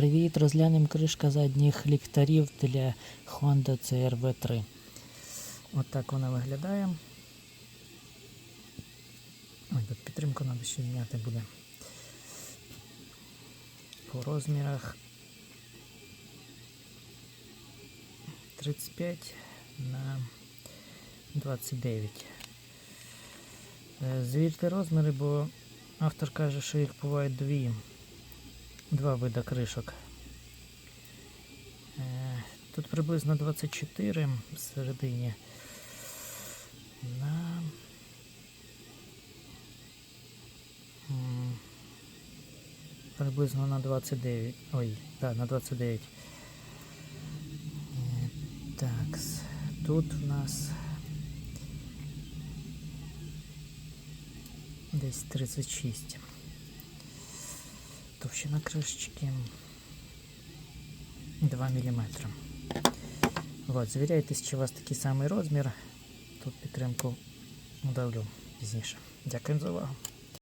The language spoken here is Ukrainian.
Привіт! Розглянемо кришка задніх ліхтарів для Honda CRV3. От так вона виглядає. Ой, тут підтримку треба ще зняти буде. По розмірах 35 на 29. Е, Звірте розміри, бо автор каже, що їх буває дві. Два вида кришок. Е, Тут приблизно 24 всередині. На приблизно на 29. Ой, так, на 29. Е, Так, тут у нас десь 36. Товщина кришечки 2 мм. Вот, звіряйтесь, чи у вас такий самий розмір. Тут підтримку удавлю пізніше. Дякую за увагу.